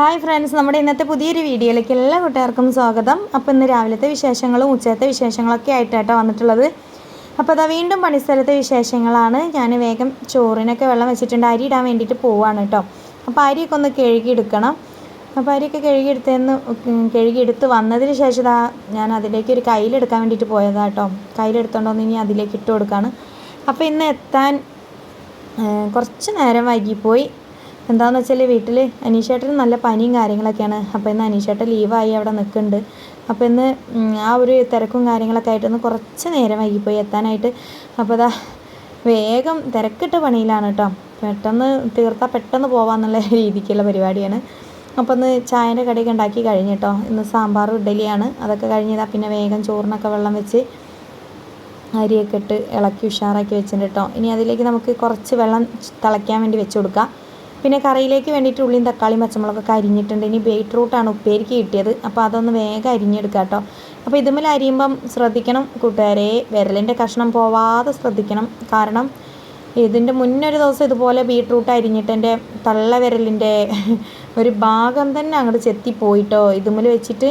Hi friends നമ്മുടെ ഇന്നത്തെ പുതിയൊരു വീഡിയോയിലേക്ക് എല്ലാ കൂട്ടുകാർക്കും സ്വാഗതം. അപ്പോൾ ഇന്ന് രാവിലത്തെ വിശേഷങ്ങളും ഉച്ചത്തെ വിശേഷങ്ങളൊക്കെ ആയിട്ടാണ് വന്നിട്ടുള്ളത്. അപ്പോൾ അതാ വീണ്ടും പണിസ്ഥലത്തെ വിശേഷങ്ങളാണ്. ഞാൻ വേഗം ചോറിനൊക്കെ വെള്ളം വെച്ചിട്ടുണ്ട്. അരി ഇടാൻ വേണ്ടിയിട്ട് പോവാണ് കേട്ടോ. അപ്പോൾ അരിയൊക്കെ ഒന്ന് കഴുകിയെടുക്കണം. അപ്പോൾ അരിയൊക്കെ കഴുകിയെടുത്തതെന്ന് കഴുകിയെടുത്ത് വന്നതിന് ശേഷം ഇതാ ഞാൻ അതിലേക്ക് ഒരു കയ്യിലെടുക്കാൻ വേണ്ടിയിട്ട് പോയതാ കേട്ടോ. കയ്യിലെടുത്തോണ്ടോന്ന് ഇനി അതിലേക്ക് ഇട്ട് കൊടുക്കുകയാണ് അപ്പോൾ ഇന്ന് എത്താൻ കുറച്ച് നേരം വൈകിപ്പോയി. എന്താണെന്ന് വെച്ചാൽ വീട്ടിൽ അനീഷേട്ടന് നല്ല പനിയും കാര്യങ്ങളൊക്കെയാണ്. അപ്പോൾ ഇന്ന് അനീഷേട്ടൻ ലീവായി അവിടെ നിൽക്കുന്നുണ്ട് അപ്പോൾ ഇന്ന് ആ ഒരു തിരക്കും കാര്യങ്ങളൊക്കെ ആയിട്ട് ഒന്ന് കുറച്ച് നേരം വൈകിപ്പോയി എത്താനായിട്ട്. അപ്പോൾ അതാ വേഗം തിരക്കിട്ട പണിയിലാണ് കേട്ടോ പെട്ടെന്ന് തീർത്താൽ പെട്ടെന്ന് പോവാന്നുള്ള രീതിക്കുള്ള പരിപാടിയാണ്. അപ്പോൾ ഒന്ന് ചായന്റെ കടിയൊക്കെ ഉണ്ടാക്കി കഴിഞ്ഞ് കേട്ടോ ഇന്ന് സാമ്പാറും ഇഡ്ഡലിയാണ്. അതൊക്കെ കഴിഞ്ഞതാ പിന്നെ വേഗം ചോറിനൊക്കെ വെള്ളം വെച്ച് അരിയൊക്കെ ഇട്ട് ഇളക്കി ഉഷാറാക്കി വെച്ചിട്ടുണ്ട് കേട്ടോ ഇനി അതിലേക്ക് നമുക്ക് കുറച്ച് വെള്ളം തിളയ്ക്കാൻ വേണ്ടി വെച്ച് കൊടുക്കാം. പിന്നെ കറിയിലേക്ക് വേണ്ടിയിട്ട് ഉള്ളിയും തക്കാളിയും പച്ചമുളകൊക്കെ അരിഞ്ഞിട്ടുണ്ട് ഇനി ബീട്രൂട്ടാണ് ഉപ്പേരിക്ക് കിട്ടിയത്. അപ്പോൾ അതൊന്ന് വേഗം അരിഞ്ഞെടുക്കാം കേട്ടോ. അപ്പോൾ ഇതുമ്മൽ അരിയുമ്പം ശ്രദ്ധിക്കണം കൂട്ടുകാരെ. വിരലിന്റെ കഷ്ണം പോവാതെ ശ്രദ്ധിക്കണം. കാരണം ഇതിന്റെ മുന്നൊരു ദിവസം ഇതുപോലെ ബീട്രൂട്ട് അരിഞ്ഞിട്ട് എന്റെ തള്ള വിരലിന്റെ ഒരു ഭാഗം തന്നെ അങ്ങോട്ട് ചെത്തിപ്പോയിട്ടോ. ഇതുമ്മൽ വെച്ചിട്ട്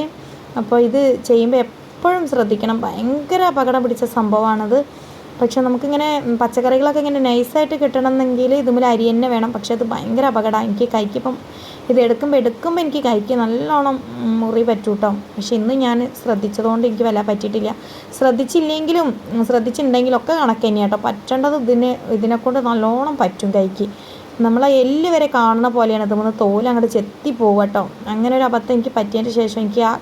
അപ്പോൾ ഇത് ചെയ്യുമ്പോൾ എപ്പോഴും ശ്രദ്ധിക്കണം. ഭയങ്കര അപകടം പിടിച്ച സംഭവമാണത്. പക്ഷെ നമുക്കിങ്ങനെ പച്ചക്കറികളൊക്കെ ഇങ്ങനെ നൈസായിട്ട് കിട്ടണമെന്നെങ്കിൽ ഇതുമ്മൽ അരി തന്നെ വേണം. പക്ഷെ അത് ഭയങ്കര അപകടമാണ്. എനിക്ക് കൈക്കിപ്പം ഇത് എടുക്കുമ്പോൾ എടുക്കുമ്പോൾ എനിക്ക് കൈക്ക് നല്ലോണം മുറി പറ്റൂ കേട്ടോ പക്ഷെ ഇന്ന് ഞാൻ ശ്രദ്ധിച്ചതുകൊണ്ട് എനിക്ക് വല്ല പറ്റിയിട്ടില്ല. ശ്രദ്ധിച്ചില്ലെങ്കിലും ശ്രദ്ധിച്ചിട്ടുണ്ടെങ്കിലൊക്കെ കണക്ക് തന്നെയാണ് കേട്ടോ പറ്റേണ്ടത് ഇതിന് ഇതിനെക്കൊണ്ട് നല്ലോണം പറ്റും കൈക്ക് നമ്മളെ എല്ല് വരെ കാണുന്ന പോലെയാണ്. ഇതുമ്പോൾ തോൽ അങ്ങോട്ട് ചെത്തി പോകട്ടോ അങ്ങനെ ഒരു അബദ്ധം എനിക്ക് പറ്റിയതിന് ശേഷം എനിക്ക് ആ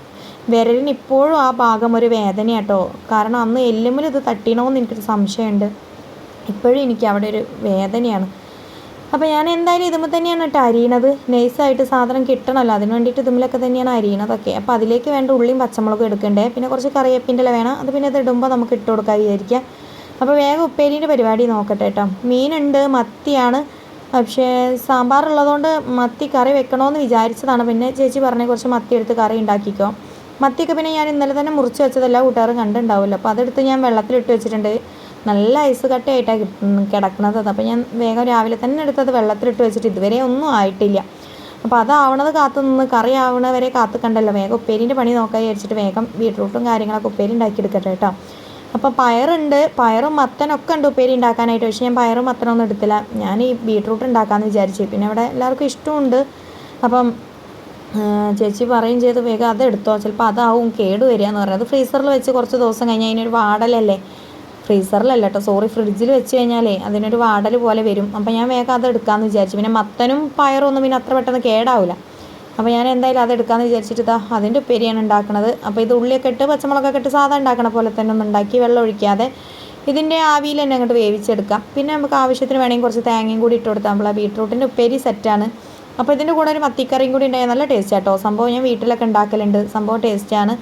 വിരലിന് ഇപ്പോഴും ആ ഭാഗം ഒരു വേദനയാട്ടോ. കാരണം അന്ന് എല്ലുമ്മിൽ ഇത് തട്ടീണോന്ന് എനിക്കൊരു സംശയമുണ്ട്. ഇപ്പോഴും എനിക്ക് അവിടെ ഒരു വേദനയാണ്. അപ്പോൾ ഞാൻ എന്തായാലും ഇതുമ്പോൾ തന്നെയാണ് കേട്ടോ അരിയണത്. നൈസായിട്ട് സാധനം കിട്ടണമല്ലോ അതിന് വേണ്ടിയിട്ട് ഇതുമ്മിലൊക്കെ തന്നെയാണ് അരിയണതൊക്കെ. അപ്പോൾ അതിലേക്ക് വേണ്ട ഉള്ളിയും പച്ചമുളകും എടുക്കണ്ടേ. പിന്നെ കുറച്ച് കറിവേപ്പിന്റെ വേണം. അത് പിന്നെ ഇത് ഇടുമ്പോൾ നമുക്ക് ഇട്ട് കൊടുക്കാൻ വിചാരിക്കാം. അപ്പോൾ വേഗം ഉപ്പേരീന്റെ പരിപാടി നോക്കട്ടെ കേട്ടോ മീനുണ്ട് മത്തിയാണ്. പക്ഷേ സാമ്പാറുള്ളതുകൊണ്ട് മത്തി കറി വെക്കണമെന്ന് വിചാരിച്ചതാണ്. പിന്നെ ചേച്ചി പറഞ്ഞ കുറച്ച് മത്തി എടുത്ത് കറി ഉണ്ടാക്കിക്കോ. മത്തിയൊക്കെ പിന്നെ ഞാൻ ഇന്നലെ തന്നെ മുറിച്ച് വെച്ചതെല്ലാം കൂട്ടുകാരും കണ്ടുണ്ടാവുമല്ലോ അപ്പോൾ അതെടുത്ത് ഞാൻ വെള്ളത്തിലിട്ട് വെച്ചിട്ടുണ്ട്. നല്ല ഐസ് കട്ടയായിട്ടാണ് കിടക്കുന്നത് അപ്പോൾ ഞാൻ വേഗം രാവിലെ തന്നെ എടുത്തത് വെള്ളത്തിലിട്ട് വെച്ചിട്ട് ഇതുവരെ ഒന്നും ആയിട്ടില്ല. അപ്പോൾ അതാവണത് കാത്തു നിന്ന് കറി ആവണ വരെ കാത്തു കണ്ടല്ലോ. വേഗം ഉപ്പേരിന്റെ പണി നോക്കാൻ വിചാരിച്ചിട്ട് വേഗം ബീട്രൂട്ടും കാര്യങ്ങളൊക്കെ ഉപ്പേരി ഉണ്ടാക്കി എടുക്കട്ടെ കേട്ടോ. അപ്പോൾ പയറുണ്ട്. പയറും മത്തനൊക്കെ ഉണ്ട് ഉപ്പേരി ഉണ്ടാക്കാനായിട്ട്. പക്ഷേ ഞാൻ പയറും മത്തനൊന്നും എടുത്തില്ല. ഞാൻ ഈ ബീട്രൂട്ട് ഉണ്ടാക്കാമെന്ന് വിചാരിച്ചു. പിന്നെ അവിടെ എല്ലാവർക്കും ഇഷ്ടമുണ്ട്. അപ്പം ചേച്ചി പറയും ചെയ്ത് വേഗം അതെടുത്തോ ചിലപ്പോൾ അതാവും കേട് വരിക എന്ന് പറയുന്നത് ഫ്രീസറിൽ വെച്ച് കുറച്ച് ദിവസം കഴിഞ്ഞാൽ അതിനൊരു വാടലല്ലേ? ഫ്രീസറിലല്ല കേട്ടോ സോറി ഫ്രിഡ്ജിൽ വെച്ച് കഴിഞ്ഞാലേ അതിനൊരു വാടൽ പോലെ വരും. അപ്പോൾ ഞാൻ വേഗം അത് എടുക്കാമെന്ന് വിചാരിച്ചു. പിന്നെ മത്തനും പയറും ഒന്നും പിന്നെ അത്ര പെട്ടെന്ന് കേടാവില്ല അപ്പോൾ ഞാൻ എന്തായാലും അത് എടുക്കാമെന്ന് വിചാരിച്ചിട്ട് ഇതാ അതിന്റെ ഉപ്പേരിയാണ് ഉണ്ടാക്കുന്നത് അപ്പോൾ ഇത് ഉള്ളിയൊക്കെ ഇട്ട് പച്ചമുളകൊക്കെ ഇട്ട് സാധാ ഉണ്ടാക്കണ പോലെ തന്നെ ഒന്ന് ഉണ്ടാക്കി വെള്ളം ഒഴിക്കാതെ ഇതിന്റെ ആവിയിൽ തന്നെ അങ്ങോട്ട് വേവിച്ചെടുക്കാം. പിന്നെ നമുക്ക് ആവശ്യത്തിന് വേണമെങ്കിൽ കുറച്ച് തേങ്ങയും കൂടി ഇട്ട് കൊടുത്താൽ നമ്മൾ ആ ബീട്രൂട്ടിന്റെ ഉപ്പേരി സെറ്റാണ് അപ്പോൾ ഇതിന്റെ കൂടെ ഒരു മത്തിക്കറിയും കൂടി ഉണ്ടായാൽ നല്ല ടേസ്റ്റ് ആട്ടോ. സംഭവം ഞാൻ വീട്ടിലൊക്കെ ഉണ്ടാക്കലുണ്ട്. സംഭവം ടേസ്റ്റാണ്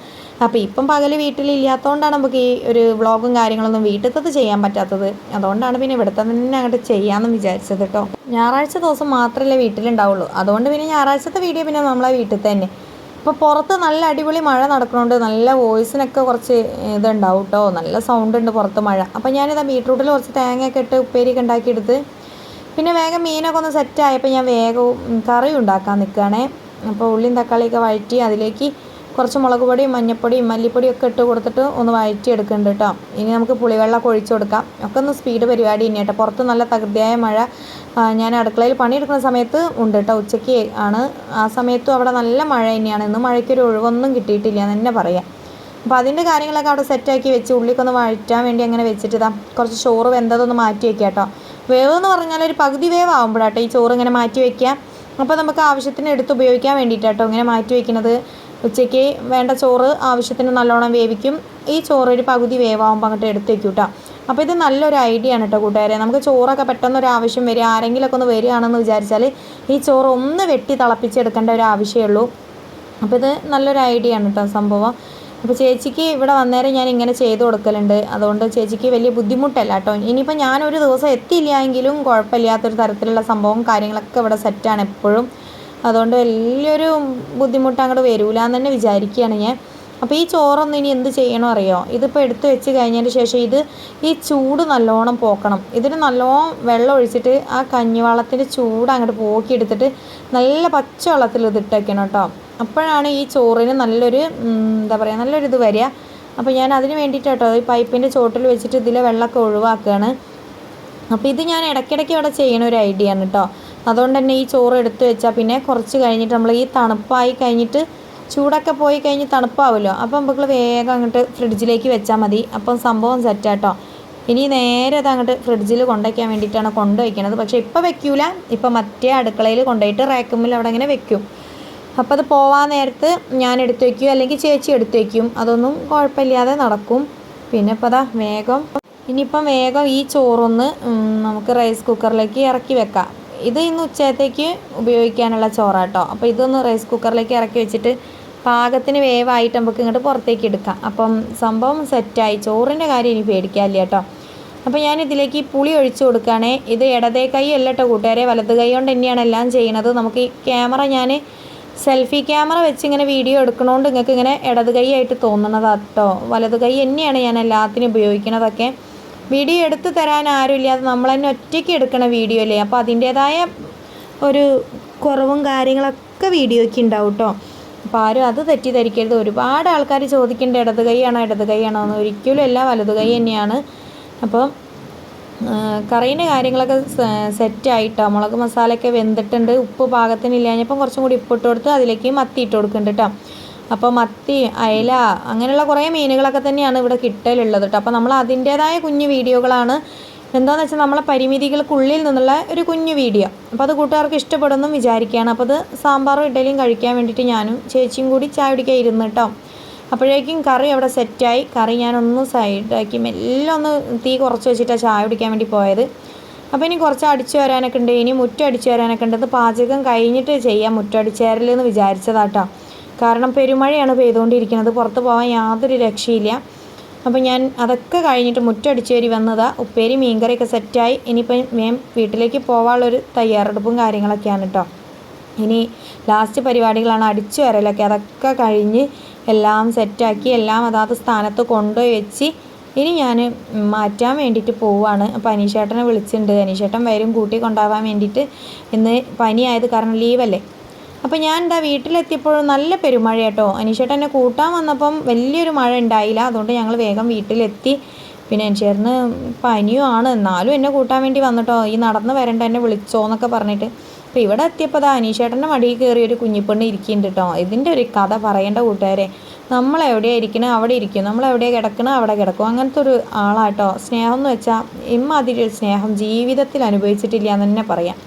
അപ്പോൾ ഇപ്പം പകൽ വീട്ടിലില്ലാത്തതുകൊണ്ടാണ് നമുക്ക് ഈ ഒരു വ്ളോഗും കാര്യങ്ങളൊന്നും വീട്ടിലത്തത് ചെയ്യാൻ പറ്റാത്തത്. അതുകൊണ്ടാണ് പിന്നെ ഇവിടുത്തെ തന്നെ അങ്ങോട്ട് ചെയ്യാമെന്ന് വിചാരിച്ചത് കേട്ടോ ഞായറാഴ്ച ദിവസം മാത്രമല്ലേ വീട്ടിലുണ്ടാവുള്ളൂ. അതുകൊണ്ട് പിന്നെ ഞായറാഴ്ചത്തെ വീഡിയോ പിന്നെ നമ്മളെ വീട്ടിൽ തന്നെ. ഇപ്പോൾ പുറത്ത് നല്ല അടിപൊളി മഴ നടക്കുന്നുണ്ട് നല്ല വോയിസിനൊക്കെ കുറച്ച് ഇതുണ്ടാവും കേട്ടോ നല്ല സൗണ്ട് ഉണ്ട് പുറത്ത് മഴ. അപ്പോൾ ഞാനിതാ ബീട്രൂട്ടിൽ കുറച്ച് തേങ്ങയൊക്കെ ഇട്ട് ഉപ്പേരിയൊക്കെ ഉണ്ടാക്കിയെടുത്ത് പിന്നെ വേഗം മീനൊക്കെ ഒന്ന് സെറ്റ് ആയപ്പോൾ ഞാൻ വേഗവും കറി ഉണ്ടാക്കാൻ നിൽക്കുകയാണേ അപ്പോൾ ഉള്ളിയും തക്കാളിയൊക്കെ വഴറ്റി അതിലേക്ക് കുറച്ച് മുളക് പൊടിയും മഞ്ഞൾപ്പൊടിയും മല്ലിപ്പൊടിയും ഒക്കെ ഇട്ട് കൊടുത്തിട്ട് ഒന്ന് വഴറ്റി എടുക്കുന്നുണ്ട് കേട്ടോ ഇനി നമുക്ക് പുളിവെള്ളമൊക്കെ ഒഴിച്ചു കൊടുക്കാം. ഒക്കെ ഒന്ന് സ്പീഡ് പരിപാടി തന്നെ കേട്ടോ. പുറത്ത് നല്ല തകൃതിയായ മഴ ഞാൻ അടുക്കളയിൽ പണിയെടുക്കുന്ന സമയത്ത് ഉണ്ട് കേട്ടോ ഉച്ചയ്ക്ക് ആണ്. ആ സമയത്തും അവിടെ നല്ല മഴ തന്നെയാണ്. ഇന്ന് മഴയ്ക്കൊരു ഒഴിവൊന്നും കിട്ടിയിട്ടില്ല എന്ന് തന്നെ പറയാം. അപ്പോൾ അതിന്റെ കാര്യങ്ങളൊക്കെ അവിടെ സെറ്റാക്കി വെച്ച് ഉള്ളിക്കൊന്ന് വഴറ്റാൻ വേണ്ടി അങ്ങനെ വെച്ചിട്ട് കുറച്ച് ചോറ് വെന്തതൊന്ന് മാറ്റി വയ്ക്കാം കേട്ടോ. വേവ് എന്ന് പറഞ്ഞാൽ ഒരു പകുതി വേവ് ആകുമ്പോഴാട്ടോ ഈ ചോറ് ഇങ്ങനെ മാറ്റി വയ്ക്കുക അപ്പോൾ നമുക്ക് ആവശ്യത്തിന് എടുത്ത് ഉപയോഗിക്കാൻ വേണ്ടിയിട്ടാട്ടോ ഇങ്ങനെ മാറ്റി വയ്ക്കുന്നത് ഉച്ചയ്ക്ക് വേണ്ട ചോറ് ആവശ്യത്തിന് നല്ലോണം വേവിക്കും. ഈ ചോറ് ഒരു പകുതി വേവാകുമ്പോൾ അങ്ങോട്ട് എടുത്ത് വയ്ക്കും കേട്ടോ അപ്പോൾ ഇത് നല്ലൊരു ഐഡിയ ആണ് കേട്ടോ കൂട്ടുകാരെ. നമുക്ക് ചോറൊക്കെ പെട്ടെന്ന് ഒരു ആവശ്യം വരിക ആരെങ്കിലുമൊക്കെ ഒന്ന് വരികയാണെന്ന് വിചാരിച്ചാൽ ഈ ചോറ് ഒന്ന് വെട്ടി തിളപ്പിച്ചെടുക്കേണ്ട ഒരു ആവശ്യമേ ഉള്ളൂ. അപ്പോൾ ഇത് നല്ലൊരു ഐഡിയ ആണ് കേട്ടോ സംഭവം. അപ്പോൾ ചേച്ചിക്ക് ഇവിടെ വന്നേരം ഞാൻ ഇങ്ങനെ ചെയ്ത് കൊടുക്കലുണ്ട്. അതുകൊണ്ട് ചേച്ചിക്ക് വലിയ ബുദ്ധിമുട്ടല്ല കേട്ടോ. ഇനിയിപ്പോൾ ഞാനൊരു ദിവസം എത്തിയില്ല എങ്കിലും കുഴപ്പമില്ലാത്തൊരു തരത്തിലുള്ള സംഭവം കാര്യങ്ങളൊക്കെ ഇവിടെ സെറ്റാണ് എപ്പോഴും. അതുകൊണ്ട് വലിയൊരു ബുദ്ധിമുട്ട് അങ്ങോട്ട് വരൂല എന്ന് തന്നെ വിചാരിക്കുകയാണ് ഞാൻ. അപ്പോൾ ഈ ചോറൊന്നും ഇനി എന്ത് ചെയ്യണോ അറിയോ? ഇതിപ്പോൾ എടുത്ത് വെച്ച് കഴിഞ്ഞതിന് ശേഷം ഇത് ഈ ചൂട് നല്ലോണം പോക്കണം. ഇതിന് നല്ലോണം വെള്ളം ഒഴിച്ചിട്ട് ആ കഞ്ഞിവെള്ളത്തിന്റെ ചൂട് അങ്ങോട്ട് പോക്കിയെടുത്തിട്ട് നല്ല പച്ച വെള്ളത്തിൽ ഇത് ഇട്ടേക്കണം കേട്ടോ. അപ്പോഴാണ് ഈ ചോറിന് നല്ലൊരു എന്താ പറയുക നല്ലൊരു ഇത് വരിക. അപ്പോൾ ഞാൻ അതിന് വേണ്ടിയിട്ട് കേട്ടോ ഈ പൈപ്പിന്റെ ചോട്ടിൽ വെച്ചിട്ട് ഇതിലെ വെള്ളമൊക്കെ ഒഴിവാക്കുകയാണ് അപ്പോൾ ഇത് ഞാൻ ഇടയ്ക്കിടയ്ക്ക് ഇവിടെ ചെയ്യണ ഒരു ഐഡിയ ആണ് കേട്ടോ. അതുകൊണ്ട് തന്നെ ഈ ചോറ് എടുത്ത് വെച്ചാൽ പിന്നെ കുറച്ച് കഴിഞ്ഞിട്ട് നമ്മൾ ഈ തണുപ്പായി കഴിഞ്ഞിട്ട് ചൂടൊക്കെ പോയി കഴിഞ്ഞ് തണുപ്പാവുമല്ലോ അപ്പം നമുക്ക് വേഗം അങ്ങോട്ട് ഫ്രിഡ്ജിലേക്ക് വെച്ചാൽ മതി. അപ്പം സംഭവം സെറ്റാട്ടോ ഇനി നേരെ അത് അങ്ങോട്ട് ഫ്രിഡ്ജിൽ കൊണ്ടുവയ്ക്കാൻ വേണ്ടിയിട്ടാണ് കൊണ്ടുവയ്ക്കണത് പക്ഷേ ഇപ്പോൾ വെക്കൂല. ഇപ്പം മറ്റേ അടുക്കളയിൽ കൊണ്ടുപോയിട്ട് റേക്കുമ്പിൽ അവിടെ അങ്ങനെ വെക്കും. അപ്പോൾ അത് പോവാൻ നേരത്ത് ഞാൻ എടുത്തു വയ്ക്കും അല്ലെങ്കിൽ ചേച്ചി എടുത്തു വയ്ക്കും അതൊന്നും കുഴപ്പമില്ലാതെ നടക്കും. പിന്നെ ഇപ്പോൾ അതാ വേഗം. ഇനിയിപ്പം വേഗം ഈ ചോറൊന്ന് നമുക്ക് റൈസ് കുക്കറിലേക്ക് ഇറക്കി വെക്കാം. ഇത് ഇന്ന് ഉച്ചത്തേക്ക് ഉപയോഗിക്കാനുള്ള ചോറാട്ടോ അപ്പോൾ ഇതൊന്ന് റൈസ് കുക്കറിലേക്ക് ഇറക്കി വെച്ചിട്ട് പാകത്തിന് വേവായിട്ട് നമുക്ക് ഇങ്ങോട്ട് പുറത്തേക്ക് എടുക്കാം. അപ്പം സംഭവം സെറ്റായി ചോറിന്റെ കാര്യം ഇനി പേടിക്കാനില്ല കേട്ടോ അപ്പോൾ ഞാൻ ഇതിലേക്ക് പുളി ഒഴിച്ചു കൊടുക്കുകയാണേ. ഇത് ഇടതേ കൈ അല്ല കേട്ടോ കൂട്ടുകാരെ. വലത് കൈ കൊണ്ട് തന്നെയാണ് എല്ലാം ചെയ്യുന്നത്. നമുക്ക് ഈ ക്യാമറ ഞാൻ സെൽഫി ക്യാമറ വെച്ച് ഇങ്ങനെ വീഡിയോ എടുക്കണോണ്ട് നിങ്ങൾക്ക് ഇങ്ങനെ ഇടത് കൈ ആയിട്ട് തോന്നണതാട്ടോ വലത് കൈ തന്നെയാണ് ഞാൻ എല്ലാത്തിനും ഉപയോഗിക്കണതൊക്കെ. വീഡിയോ എടുത്തു തരാൻ ആരുമില്ല അത് നമ്മൾ തന്നെ ഒറ്റയ്ക്ക് എടുക്കണ വീഡിയോ അല്ലേ? അപ്പോൾ അതിന്റേതായ ഒരു കുറവും കാര്യങ്ങളൊക്കെ വീഡിയോയ്ക്ക് ഉണ്ടാവും കേട്ടോ. അപ്പോൾ ആരും അത് തെറ്റിദ്ധരിക്കരുത്. ഒരുപാട് ആൾക്കാർ ചോദിക്കേണ്ട ഇടത് കൈയാണോ ഇടത് കൈയാണോ എന്ന് ഒരിക്കലും അല്ല വലത് കൈ തന്നെയാണ്. അപ്പോൾ കറീന്റെ കാര്യങ്ങളൊക്കെ സെറ്റായിട്ടോ മുളക് മസാലയൊക്കെ വെന്തിട്ടുണ്ട്. ഉപ്പ് പാകത്തിനില്ലാഞ്ഞപ്പം കുറച്ചും കൂടി ഉപ്പിട്ട് കൊടുത്ത് അതിലേക്ക് മത്തി ഇട്ട് കൊടുക്കുന്നുണ്ട് കേട്ടോ. അപ്പോൾ മത്തി അയല അങ്ങനെയുള്ള കുറേ മീനുകളൊക്കെ തന്നെയാണ് ഇവിടെ കിട്ടലുള്ളത് കേട്ടോ. അപ്പോൾ നമ്മൾ അതിന്റേതായ കുഞ്ഞു വീഡിയോകളാണ്. എന്താണെന്ന് വെച്ചാൽ നമ്മളെ പരിമിതികൾക്കുള്ളിൽ നിന്നുള്ള ഒരു കുഞ്ഞു വീഡിയോ. അപ്പോൾ അത് കൂട്ടുകാർക്ക് ഇഷ്ടപ്പെടുമെന്നും വിചാരിക്കുകയാണ്. അപ്പോൾ അത് സാമ്പാറും ഇഡലിയും കഴിക്കാൻ വേണ്ടിയിട്ട് ഞാനും ചേച്ചിയും കൂടി ചായ കുടിക്കാൻ ഇരുന്ന് കേട്ടോ. അപ്പോഴേക്കും കറി അവിടെ സെറ്റായി. കറി ഞാനൊന്ന് സൈഡാക്കി മെല്ലെ ഒന്ന് തീ കുറച്ച് വെച്ചിട്ടാണ് ചായ കുടിക്കാൻ വേണ്ടി പോയത്. അപ്പോൾ ഇനി കുറച്ച് അടിച്ചു വരാനൊക്കെ ഉണ്ട്. ഇനി മുറ്റം അടിച്ചു വരാനൊക്കെ ഉണ്ട്. അത് പാചകം കഴിഞ്ഞിട്ട് ചെയ്യാം. മുറ്റം അടിച്ചേരലെന്ന് വിചാരിച്ചതാട്ടോ കാരണം പെരുമഴയാണ് പെയ്തുകൊണ്ടിരിക്കുന്നത്. പുറത്ത് പോകാൻ യാതൊരു രക്ഷയില്ല. അപ്പോൾ ഞാൻ അതൊക്കെ കഴിഞ്ഞിട്ട് മുറ്റടിച്ചു വരി വന്നതാ. ഉപ്പേരി മീൻകറിയൊക്കെ സെറ്റായി. ഇനിയിപ്പം ഞാൻ വീട്ടിലേക്ക് പോകാനുള്ളൊരു തയ്യാറെടുപ്പും കാര്യങ്ങളൊക്കെയാണ് കേട്ടോ ഇനി ലാസ്റ്റ് പരിപാടികളാണ് അടിച്ചു വരലൊക്കെ. അതൊക്കെ കഴിഞ്ഞ് എല്ലാം സെറ്റാക്കി എല്ലാം അതാത് സ്ഥാനത്ത് കൊണ്ടുപോയി വെച്ച് ഇനി ഞാൻ മാറ്റാൻ വേണ്ടിയിട്ട് പോവുകയാണ് അപ്പോൾ അനീഷേട്ടനെ വിളിച്ചിട്ടുണ്ട് അനീഷേട്ടൻ വരും കൂട്ടി കൊണ്ടാവാൻ വേണ്ടിയിട്ട്. ഇന്ന് പനിയായത് കാരണം ലീവല്ലേ? അപ്പോൾ ഞാൻ എന്താ വീട്ടിലെത്തിയപ്പോഴും നല്ല പെരുമഴ കേട്ടോ അനീഷേട്ടൻ എന്നെ കൂട്ടാൻ വന്നപ്പം വലിയൊരു മഴ ഉണ്ടായില്ല. അതുകൊണ്ട് ഞങ്ങൾ വേഗം വീട്ടിലെത്തി. പിന്നെ അനീഷേട്ടന് പനിയുമാണ്. എന്നാലും എന്നെ കൂട്ടാൻ വേണ്ടി വന്നിട്ടോ. ഈ നടന്ന് വരണ്ട എന്നെ വിളിച്ചോ എന്നൊക്കെ പറഞ്ഞിട്ട്. അപ്പോൾ ഇവിടെ എത്തിയപ്പോൾ അതാ അനീഷേട്ടന്റെ മടിയിൽ കയറി ഒരു കുഞ്ഞിപ്പെണ്ണ് ഇരിക്കുന്നുണ്ട് കേട്ടോ ഇതിന്റെ ഒരു കഥ പറയേണ്ട കൂട്ടുകാരെ നമ്മൾ എവിടെയാണ് ഇരിക്കണത് അവിടെ ഇരിക്കും. നമ്മൾ കിടക്കണത് അവിടെ കിടക്കും. അങ്ങനത്തെ ഒരു ആളാട്ടോ സ്നേഹം എന്ന് വെച്ചാൽ ഇമ്മാതിരി ഒരു സ്നേഹം ജീവിതത്തിൽ അനുഭവിച്ചിട്ടില്ല എന്ന് തന്നെ പറയാം.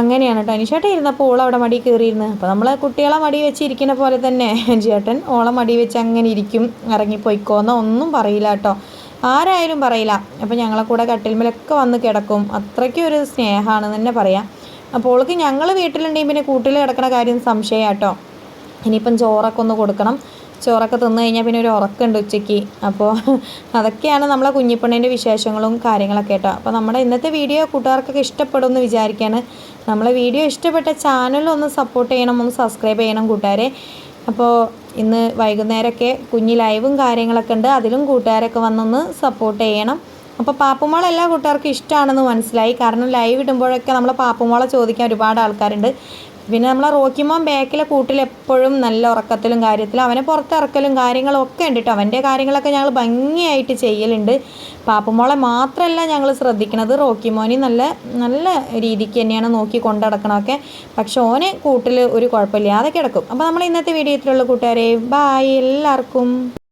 അങ്ങനെയാണ് കേട്ടോ. അനിഷേട്ടൻ ഇരുന്നപ്പോൾ ഓള അവിടെ മടി കയറിയിരുന്നു. അപ്പോൾ നമ്മൾ കുട്ടികളെ മടി വെച്ചിരിക്കുന്ന പോലെ തന്നെ ചേട്ടൻ ഓളം മടി വെച്ച് അങ്ങനെ ഇരിക്കും ഇറങ്ങിപ്പോയിക്കോന്നോ ഒന്നും പറയില്ല കേട്ടോ. ആരായാലും പറയില്ല. അപ്പോൾ ഞങ്ങളെ കൂടെ കട്ടിൽമേലൊക്കെ വന്ന് കിടക്കും. അത്രയ്ക്കും ഒരു സ്നേഹമാണ് തന്നെ പറയാം. അപ്പോൾ ഓൾക്ക് ഞങ്ങൾ വീട്ടിലുണ്ടെങ്കിൽ പിന്നെ കൂട്ടിൽ കിടക്കണ കാര്യം സംശയം കേട്ടോ. ഇനിയിപ്പം ചോറൊക്കെ ഒന്ന് കൊടുക്കണം. ചോറൊക്കെ തിന്നു കഴിഞ്ഞാൽ പിന്നെ ഒരു ഉറക്കമുണ്ട് ഉച്ചയ്ക്ക്. അപ്പോൾ അതൊക്കെയാണ് നമ്മളെ കുഞ്ഞിപ്പണ്ണേന്റെ വിശേഷങ്ങളും കാര്യങ്ങളൊക്കെ കേട്ടോ. അപ്പോൾ നമ്മുടെ ഇന്നത്തെ വീഡിയോ കൂട്ടുകാർക്കൊക്കെ ഇഷ്ടപ്പെടുമെന്ന് വിചാരിക്കുകയാണ് നമ്മളെ വീഡിയോ ഇഷ്ടപ്പെട്ട ചാനലൊന്ന് സപ്പോർട്ട് ചെയ്യണം ഒന്ന് സബ്സ്ക്രൈബ് ചെയ്യണം കൂട്ടുകാരെ. അപ്പോൾ ഇന്ന് വൈകുന്നേരമൊക്കെ കുഞ്ഞി ലൈവും കാര്യങ്ങളൊക്കെ ഉണ്ട്. അതിലും കൂട്ടുകാരൊക്കെ വന്നൊന്ന് സപ്പോർട്ട് ചെയ്യണം. അപ്പോൾ പാപ്പുമോളെ എല്ലാ കൂട്ടുകാർക്കും ഇഷ്ടമാണെന്ന് മനസ്സിലായി. കാരണം ലൈവ് ഇടുമ്പോഴൊക്കെ നമ്മൾ പാപ്പുമോളെ ചോദിക്കാൻ ഒരുപാട് ആൾക്കാരുണ്ട്. പിന്നെ നമ്മളെ റോക്കിമോൻ ബാക്കിലെ കൂട്ടിൽ എപ്പോഴും നല്ല ഉറക്കത്തിലും കാര്യത്തിലും അവനെ പുറത്തിറക്കലും കാര്യങ്ങളും ഒക്കെ ഉണ്ട് കേട്ടോ അവന്റെ കാര്യങ്ങളൊക്കെ ഞങ്ങൾ ഭംഗിയായിട്ട് ചെയ്യലുണ്ട്. പാപ്പുമോളെ മാത്രമല്ല ഞങ്ങൾ ശ്രദ്ധിക്കണത് റോക്കിമോനെ നല്ല നല്ല രീതിക്ക് തന്നെയാണ് നോക്കി കൊണ്ടടക്കണമൊക്കെ. പക്ഷെ ഓന് കൂട്ടിൽ ഒരു കുഴപ്പമില്ലാതെ കിടക്കും. അപ്പോൾ നമ്മൾ ഇന്നത്തെ വീഡിയോ ഇത്രയുള്ള കൂട്ടുകാരെ. ബായ് എല്ലാവർക്കും.